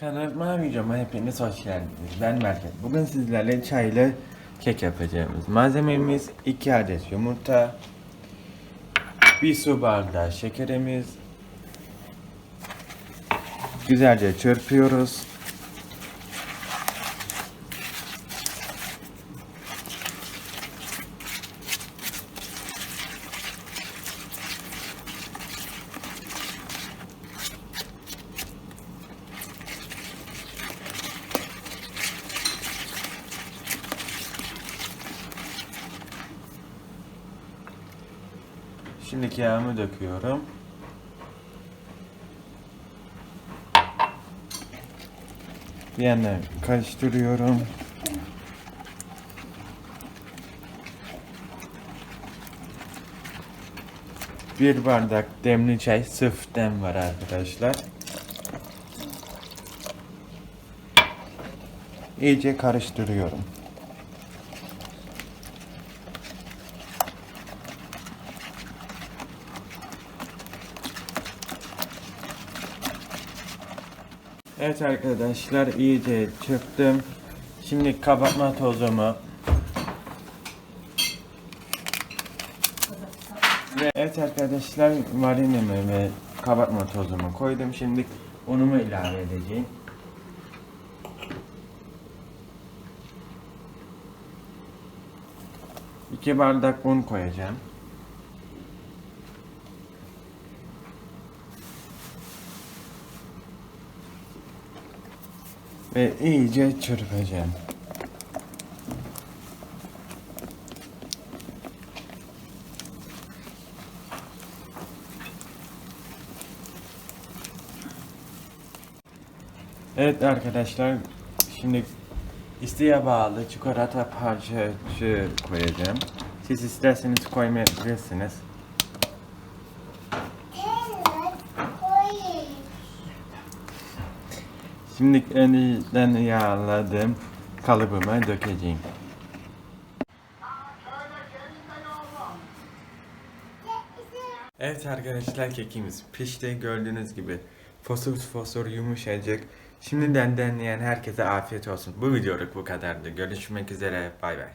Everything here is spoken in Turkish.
Kanalıma videoma hepiniz hoş geldiniz. Ben Merket. Bugün sizlerle çayla kek yapacağımız. Malzememiz 2 adet yumurta, 1 su bardağı şekerimiz, güzelce çırpıyoruz. Şimdi yağımı döküyorum. Bir yandan karıştırıyorum. Bir bardak demli çay, sıf dem var arkadaşlar. İyice karıştırıyorum. Evet arkadaşlar iyice çırptım. Şimdi kabartma tozumu ve evet arkadaşlar marinemi ve kabartma tozumu koydum. Şimdi unumu ilave edeceğim. İki bardak un koyacağım. Ve iyice çırpacağım. Evet arkadaşlar şimdi isteğe bağlı çikolata parçası koyacağım. Siz isterseniz koymayabilirsiniz. Şimdi önceden yağladığım kalıbıma dökeceğim. Evet arkadaşlar kekimiz pişti gördüğünüz gibi fosur fosur yumuşacık. Şimdiden deneyen herkese afiyet olsun. Bu videoluk bu kadardı. Görüşmek üzere. Bay bay.